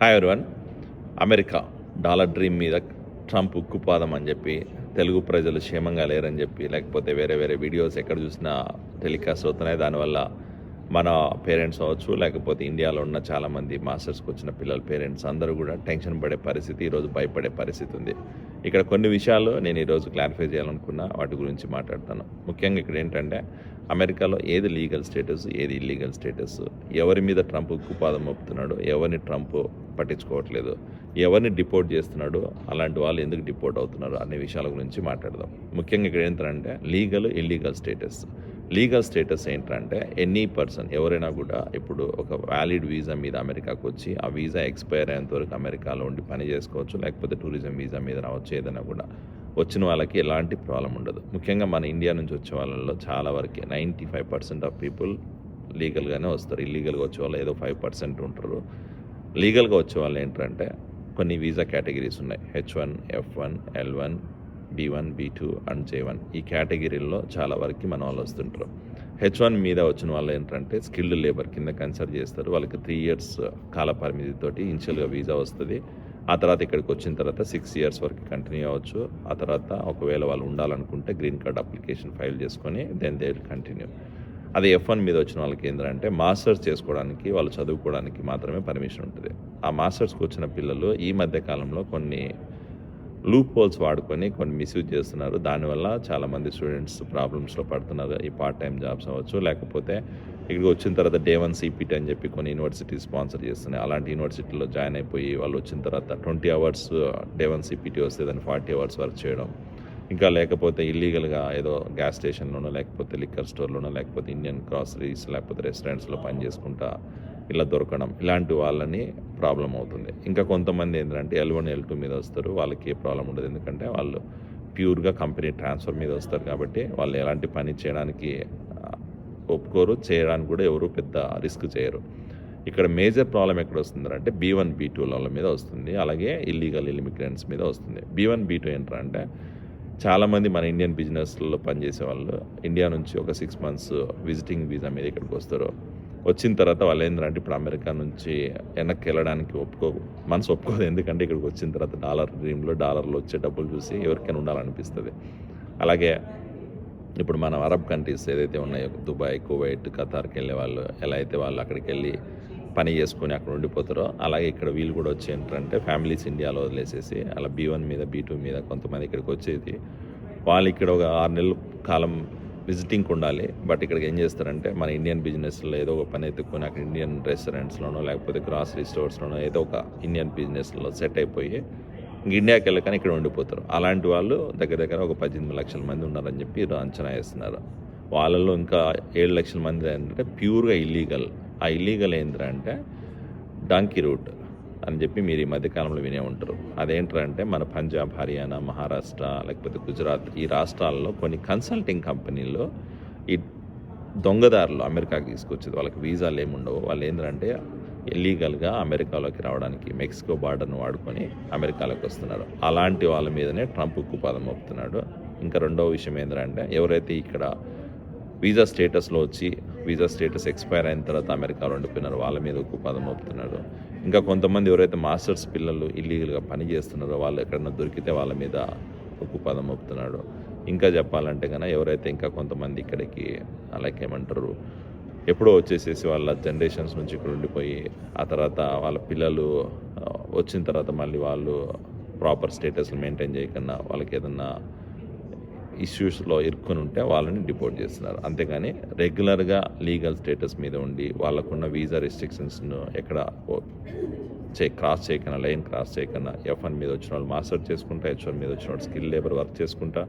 Hi everyone America dollar dream మీద Trump ఉక్కుపాదం అని చెప్పి తెలుగు ప్రజలు క్షేమంగా లేరని చెప్పి లేకపోతే వేరే వేరే వీడియోస్ ఎక్కడ చూసినా టెలికాస్ట్ అవుతున్నాయి. దానివల్ల మన పేరెంట్స్ అవ్వచ్చు లేకపోతే ఇండియాలో ఉన్న చాలామంది మాస్టర్స్కి వచ్చిన పిల్లల పేరెంట్స్ అందరూ కూడా టెన్షన్ పడే పరిస్థితి ఈరోజు భయపడే పరిస్థితి ఉంది. ఇక్కడ కొన్ని విషయాలు నేను ఈరోజు క్లారిఫై చేయాలనుకున్నా వాటి గురించి మాట్లాడతాను. ముఖ్యంగా ఇక్కడ ఏంటంటే అమెరికాలో ఏది లీగల్ స్టేటస్ ఏది ఇల్లీగల్ స్టేటస్ ఎవరి మీద ట్రంప్ ఉక్కుపాదం మోపుతున్నాడు ఎవరిని ట్రంప్ పట్టించుకోవట్లేదు. ఎవరిని డిపోర్ట్ చేస్తున్నాడు? అలాంటి వాళ్ళు ఎందుకు డిపోర్ట్ అవుతున్నారు? అనే విషయాల గురించి మాట్లాడదాం. ముఖ్యంగా ఇక్కడ ఏంటంటే legal illegal status legal status ఏంటంటే ఎనీ పర్సన్ ఎవరైనా కూడా ఇప్పుడు ఒక వ్యాలిడ్ వీసా మీద అమెరికాకు వచ్చి ఆ వీసా ఎక్స్పైర్ అయ్యేంత వరకు అమెరికాలో ఉండి పని చేసుకోవచ్చు లేకపోతే టూరిజం వీసా మీద రావచ్చు ఏదైనా కూడా. వచ్చిన వాళ్ళకి ఎలాంటి ప్రాబ్లం ఉండదు. ముఖ్యంగా మన ఇండియా నుంచి వచ్చే వాళ్ళలో చాలా వరకు ninety five percent of people లీగల్గానే వస్తారు. ఇల్లీగల్గా వచ్చే వాళ్ళు ఏదో ఫైవ్ పర్సెంట్ ఉంటారు. లీగల్గా వచ్చే వాళ్ళు ఏంటంటే కొన్ని వీసా కేటగిరీస్ ఉన్నాయి. H one F one L one B one B two and J one ఈ కేటగిరీల్లో చాలా వరకు మన వాళ్ళు వస్తుంటారు. హెచ్ వన్ మీద వచ్చిన వాళ్ళు ఏంటంటే స్కిల్డ్ లేబర్ కింద కన్సిడర్ చేస్తారు. వాళ్ళకి త్రీ ఇయర్స్ కాల పరిమితితోటి ఇన్షియల్గా వీసా వస్తుంది. ఆ తర్వాత ఇక్కడికి వచ్చిన తర్వాత సిక్స్ ఇయర్స్ వరకు కంటిన్యూ అవ్వచ్చు. ఆ తర్వాత ఒకవేళ వాళ్ళు ఉండాలనుకుంటే గ్రీన్ కార్డ్ అప్లికేషన్ ఫైల్ చేసుకొని దెన్ దే విల్ కంటిన్యూ అది ఎఫ్ వన్ మీద వచ్చిన వాళ్ళకి ఏంటంటే మాస్టర్స్ చేసుకోవడానికి వాళ్ళు చదువుకోవడానికి మాత్రమే పర్మిషన్ ఉంటుంది. ఆ మాస్టర్స్కి వచ్చిన పిల్లలు ఈ మధ్య కాలంలో కొన్ని లూప్ హోల్స్ వాడుకొని కొన్ని మిస్యూజ్ చేస్తున్నారు. దానివల్ల చాలామంది స్టూడెంట్స్ ప్రాబ్లమ్స్లో పడుతున్నారు. ఈ పార్ట్ టైం జాబ్స్ అవ్వచ్చు లేకపోతే ఇక్కడికి వచ్చిన తర్వాత డే వన్ సిపిటి అని చెప్పి కొన్ని యూనివర్సిటీ స్పాన్సర్ చేస్తున్నాయి. అలాంటి యూనివర్సిటీలో జాయిన్ అయిపోయి వాళ్ళు వచ్చిన తర్వాత twenty hours day one CPT వస్తే దాన్ని ఫార్టీ అవర్స్ వర్క్ చేయడం. ఇంకా లేకపోతే ఇల్లీగల్గా ఏదో గ్యాస్ స్టేషన్లోనో లేకపోతే లిక్కర్ స్టోర్లోనో లేకపోతే ఇండియన్ గ్రాసరీస్ లేకపోతే రెస్టారెంట్స్లో పని చేసుకుంటా ఇలా దొరకడం ఇలాంటి వాళ్ళని ప్రాబ్లం అవుతుంది. ఇంకా కొంతమంది ఏంటంటే ఎల్ వన్ ఎల్ టూ మీద వస్తారు వాళ్ళకి ఏ ప్రాబ్లం ఉండదు. ఎందుకంటే వాళ్ళు ప్యూర్గా కంపెనీ ట్రాన్స్ఫర్ మీద వస్తారు కాబట్టి వాళ్ళు ఎలాంటి పని చేయడానికి ఒప్పుకోరు చేయడానికి కూడా ఎవరు పెద్ద రిస్క్ చేయరు. ఇక్కడ మేజర్ ప్రాబ్లం ఎక్కడ వస్తుందంటే బీ వన్ బీ టూ వాళ్ళ మీద వస్తుంది. అలాగే ఇల్లీగల్ ఇమిగ్రెంట్స్ మీద వస్తుంది. బీ వన్ బీ టూ ఏంటంటే చాలామంది మన ఇండియన్ బిజినెస్లలో పనిచేసే వాళ్ళు ఇండియా నుంచి ఒక సిక్స్ మంత్స్ విజిటింగ్ వీసా మీద ఇక్కడికి వస్తారు. వచ్చిన తర్వాత వాళ్ళు ఏంటంటే ఇప్పుడు అమెరికా నుంచి వెనక్కి వెళ్ళడానికి ఒప్పుకో మనసు ఒప్పుకోదు. ఎందుకంటే ఇక్కడికి వచ్చిన తర్వాత డాలర్ డ్రీమ్లో డాలర్లో వచ్చే డబ్బులు చూసి ఎవరికైనా ఉండాలనిపిస్తుంది. అలాగే ఇప్పుడు మన అరబ్ కంట్రీస్ ఏదైతే ఉన్నాయో దుబాయ్ కువైట్ ఖతార్కి వెళ్ళే వాళ్ళు ఎలా అయితే వాళ్ళు అక్కడికి వెళ్ళి పని చేసుకొని అక్కడ ఉండిపోతారో అలాగే ఇక్కడ వీళ్ళు కూడా వచ్చి ఏంటంటే ఫ్యామిలీస్ ఇండియాలో వదిలేసేసి అలా బీ వన్ మీద బీ టూ మీద కొంతమంది ఇక్కడికి వచ్చేది. వాళ్ళు ఇక్కడ ఒక ఆరు నెలల కాలం విజిటింగ్కి ఉండాలి. బట్ ఇక్కడికి ఏం చేస్తారంటే మన ఇండియన్ బిజినెస్లో ఏదో ఒక పని ఎత్తుక్కొని అక్కడ ఇండియన్ రెస్టారెంట్స్లోనో లేకపోతే గ్రాసరీ స్టోర్స్లోనో ఏదో ఒక ఇండియన్ బిజినెస్లో సెట్ అయిపోయి ఇండియాకి వెళ్ళకని ఇక్కడ ఉండిపోతారు. అలాంటి వాళ్ళు దగ్గర దగ్గర ఒక పద్దెనిమిది లక్షల మంది ఉన్నారని చెప్పి అంచనా వేస్తున్నారు. వాళ్ళలో ఇంకా ఏడు లక్షల మంది ఏంటంటే ప్యూర్గా ఇల్లీగల్. ఆ ఇల్లీగల్ ఏంటంటే డాంకీ రూట్ అని చెప్పి మీరు ఈ మధ్యకాలంలో వినే ఉంటారు. అదేంటంటే మన పంజాబ్ హర్యానా మహారాష్ట్ర లేకపోతే గుజరాత్ ఈ రాష్ట్రాల్లో కొన్ని కన్సల్టింగ్ కంపెనీల్లో ఈ దొంగదారులు అమెరికాకి తీసుకొచ్చేది. వాళ్ళకి వీసాలు ఏమి ఉండవు. వాళ్ళు ఏంటంటే ఇల్లీగల్గా అమెరికాలోకి రావడానికి మెక్సికో బార్డర్ను వాడుకొని అమెరికాలోకి వస్తున్నారు. అలాంటి వాళ్ళ మీదనే ట్రంప్ ఉక్కుపాదం మోపుతున్నాడు. ఇంకా రెండవ విషయం ఏంటంటే ఎవరైతే ఇక్కడ వీసా స్టేటస్లో వచ్చి వీసా స్టేటస్ ఎక్స్పైర్ అయిన తర్వాత అమెరికాలో ఉండిపోయినారు. వాళ్ళ మీద ఉక్కుపాదం మోపుతున్నాడు ఇంకా కొంతమంది ఎవరైతే మాస్టర్స్ పిల్లలు ఇల్లీగల్గా పని చేస్తున్నారో వాళ్ళు ఎక్కడన్నా దొరికితే వాళ్ళ మీద ఉక్కుపాదం మోపుతున్నాడు ఇంకా చెప్పాలంటే కనుక ఎవరైతే ఇంకా కొంతమంది ఇక్కడికి అలాగే ఏమంటారు ఎప్పుడో వచ్చేసేసి వాళ్ళ జనరేషన్స్ నుంచి ఇక్కడ ఉండిపోయి ఆ తర్వాత వాళ్ళ పిల్లలు వచ్చిన తర్వాత మళ్ళీ వాళ్ళు ప్రాపర్ స్టేటస్ మెయింటైన్ చేయకుండా వాళ్ళకి ఏదన్నా ఇష్యూస్లో ఇరుక్కుని ఉంటే వాళ్ళని డిపోర్ట్ చేస్తున్నారు. అంతేగాని రెగ్యులర్గా లీగల్ స్టేటస్ మీద ఉండి వాళ్ళకున్న వీసా రెస్ట్రిక్షన్స్ను ఎక్కడ ఓ- చే క్రాస్ చేయకుండా లైన్ క్రాస్ చేయకుండా ఎఫ్ వన్ మీద వచ్చిన వాళ్ళు మాస్టర్ చేసుకుంటా హెచ్ వన్ మీద వచ్చిన వాళ్ళు స్కిల్ లేబర్ వర్క్ చేసుకుంటా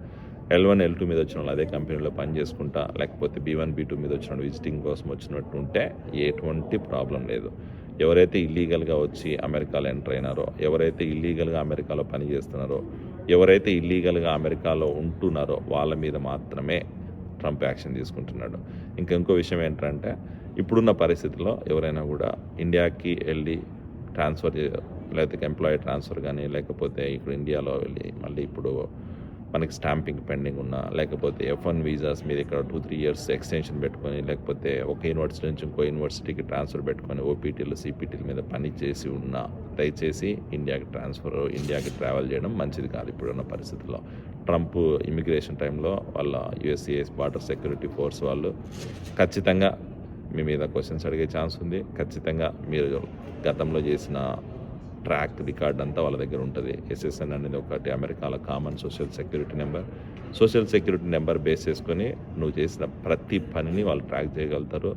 ఎల్ వన్ ఎల్ టూ మీద వచ్చిన వాళ్ళు అదే కంపెనీలో పని చేసుకుంటా లేకపోతే బీ వన్ బీ టూ మీద వచ్చిన వాళ్ళు విజిటింగ్ కోసం వచ్చినట్టు ఉంటే ఎటువంటి ప్రాబ్లం లేదు. ఎవరైతే ఇల్లీగల్గా వచ్చి అమెరికాలో ఎంటర్ అయినారో ఎవరైతే ఇల్లీగల్గా అమెరికాలో పని చేస్తున్నారో ఎవరైతే ఇల్లీగల్గా అమెరికాలో ఉంటున్నారో వాళ్ళ మీద మాత్రమే ట్రంప్ యాక్షన్ తీసుకుంటున్నాడు. ఇంకా ఇంకో విషయం ఏంటంటే ఇప్పుడున్న పరిస్థితిలో ఎవరైనా కూడా ఇండియాకి వెళ్ళి ట్రాన్స్ఫర్ లేకపోతే ఎంప్లాయీ ట్రాన్స్ఫర్ కానీ లేకపోతే ఇప్పుడు ఇండియాలో వెళ్ళి మళ్ళీ ఇప్పుడు మనకి స్టాంపింగ్ పెండింగ్ ఉన్నా లేకపోతే ఎఫ్ వన్ వీసాస్ మీద ఇక్కడ టూ త్రీ ఇయర్స్ ఎక్స్టెన్షన్ పెట్టుకొని లేకపోతే ఒక యూనివర్సిటీ నుంచి ఇంకో యూనివర్సిటీకి ట్రాన్స్ఫర్ పెట్టుకొని ఓపీటీలు సిపిటీల మీద పని చేసి ఉన్న దయచేసి ఇండియాకి ట్రాన్స్ఫర్ ఇండియాకి ట్రావెల్ చేయడం మంచిది కాదు ఇప్పుడున్న పరిస్థితుల్లో. ట్రంప్ ఇమిగ్రేషన్ టైంలో వాళ్ళ యుఎస్సిఎస్ బార్డర్ సెక్యూరిటీ ఫోర్స్ వాళ్ళు ఖచ్చితంగా మీ మీద క్వశ్చన్స్ అడిగే ఛాన్స్ ఉంది. ఖచ్చితంగా మీరు గతంలో చేసిన ట్రాక్ రికార్డ్ అంతా వాళ్ళ దగ్గర ఉంటుంది. ఎస్ఎస్ఎన్ అనేది ఒకటి అమెరికాలో common social security number social security number base చేసుకొని నువ్వు చేసిన ప్రతి పనిని వాళ్ళు ట్రాక్ చేయగలుగుతారు.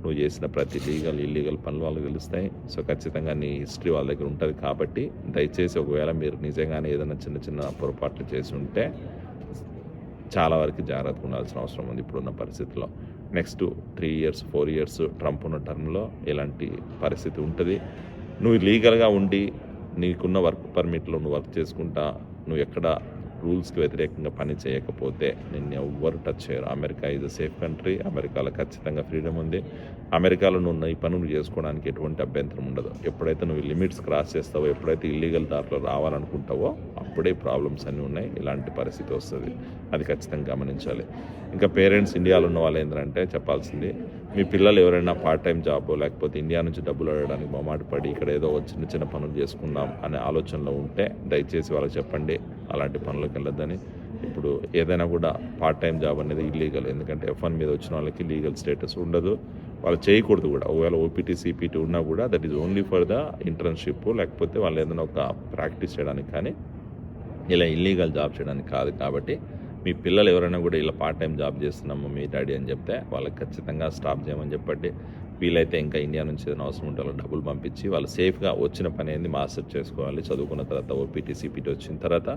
నువ్వు చేసిన ప్రతి లీగల్ ఇల్లీగల్ పనులు వాళ్ళకి తెలుస్తాయి. సో ఖచ్చితంగా నీ హిస్టరీ వాళ్ళ దగ్గర ఉంటుంది కాబట్టి దయచేసి ఒకవేళ మీరు నిజంగానే ఏదైనా చిన్న చిన్న పొరపాట్లు చేసి ఉంటే చాలా వరకు జాగ్రత్తగా ఉండాల్సిన అవసరం ఉంది ఇప్పుడున్న పరిస్థితిలో. Next three years four years Trump ఉన్న టర్మ్లో ఇలాంటి పరిస్థితి ఉంటుంది. నువ్వు లీగల్గా ఉండి నీకున్న వర్క్ పర్మిట్లో నువ్వు వర్క్ చేసుకుంటా నువ్వు ఎక్కడ రూల్స్కి వ్యతిరేకంగా పని చేయకపోతే నిన్ను ఎవ్వరు టచ్ చేయరు. America is a safe country అమెరికాలో ఖచ్చితంగా ఫ్రీడమ్ ఉంది. అమెరికాలో నువ్వు ఈ పనులు చేసుకోవడానికి ఎటువంటి అభ్యంతరం ఉండదు. ఎప్పుడైతే నువ్వు లిమిట్స్ క్రాస్ చేస్తావో ఎప్పుడైతే ఇల్లీగల్ దారిలో రావాలనుకుంటావో అప్పుడే ప్రాబ్లమ్స్ అన్నీ ఉన్నాయి. ఇలాంటి పరిస్థితి వస్తుంది. అది ఖచ్చితంగా గమనించాలి. ఇంకా పేరెంట్స్ ఇండియాలో ఉన్న వాళ్ళు ఏంటంటే చెప్పాల్సింది మీ పిల్లలు ఎవరైనా పార్ట్ టైం జాబ్ లేకపోతే ఇండియా నుంచి డబ్బులు అడగడానికి మొమాట పడి ఇక్కడ ఏదో ఒక చిన్న చిన్న పనులు చేసుకుందాం అనే ఆలోచనలో ఉంటే దయచేసి వాళ్ళకి చెప్పండి. అలాంటి పనులకు వెళ్ళొద్దని. ఇప్పుడు ఏదైనా కూడా పార్ట్ టైం జాబ్ అనేది ఇల్లీగల్ ఎందుకంటే ఎఫ్ వన్ మీద వచ్చిన వాళ్ళకి లీగల్ స్టేటస్ ఉండదు. వాళ్ళు చేయకూడదు కూడా. ఒకవేళ ఓపీటీ సిపిటీ ఉన్నా కూడా that is only for the internship లేకపోతే వాళ్ళు ఏదైనా ఒక ప్రాక్టీస్ చేయడానికి కానీ ఇలా ఇల్లీగల్ జాబ్ చేయడానికి కాదు. కాబట్టి మీ పిల్లలు ఎవరైనా కూడా ఇలా పార్ట్ టైం జాబ్ చేస్తున్నాము మీ డాడీ అని చెప్తే వాళ్ళకి ఖచ్చితంగా స్టాప్ చేయమని చెప్పండి. వీలైతే ఇంకా ఇండియా నుంచి ఏదైనా అవసరం ఉంటే వాళ్ళకి డబ్బులు పంపించి వాళ్ళు సేఫ్గా వచ్చిన పని ఏంది? మాస్టర్ చేసుకోవాలి చదువుకున్న తర్వాత ఓపీటీ సిపిటీ వచ్చిన తర్వాత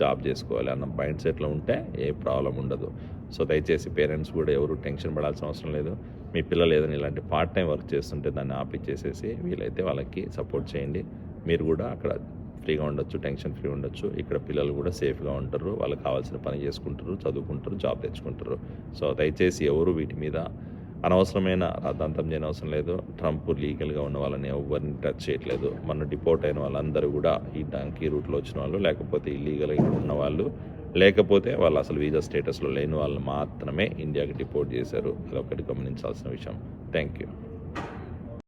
జాబ్ చేసుకోవాలి అన్న మైండ్ సెట్లో ఉంటే ఏ ప్రాబ్లం ఉండదు. సో దయచేసి పేరెంట్స్ కూడా ఎవరు టెన్షన్ పడాల్సిన అవసరం లేదు. మీ పిల్లలు ఏదైనా ఇలాంటి పార్ట్ టైం వర్క్ చేస్తుంటే దాన్ని ఆపిచ్చేసేసి వీలైతే వాళ్ళకి సపోర్ట్ చేయండి. మీరు కూడా అక్కడ ఫ్రీగా ఉండొచ్చు టెన్షన్ ఫ్రీ ఉండొచ్చు. ఇక్కడ పిల్లలు కూడా సేఫ్గా ఉంటారు. వాళ్ళకి కావాల్సిన పని చేసుకుంటారు చదువుకుంటారు జాబ్ తెచ్చుకుంటారు. సో దయచేసి ఎవరు వీటి మీద అనవసరమైన రాద్ధాంతం చేయని అవసరం లేదు. ట్రంప్ లీగల్గా ఉన్న వాళ్ళని ఎవరిని టచ్ చేయట్లేదు. మన డిపోర్ట్ అయిన వాళ్ళందరూ కూడా ఈ డాంకీ రూట్లో వచ్చిన వాళ్ళు లేకపోతే ఇల్లీగల్గా ఇక్కడ ఉన్న వాళ్ళు లేకపోతే వాళ్ళు అసలు వీజా స్టేటస్లో లేని వాళ్ళు మాత్రమే ఇండియాకి డిపోర్ట్ చేశారు. అదొకటి గమనించాల్సిన విషయం. Thank you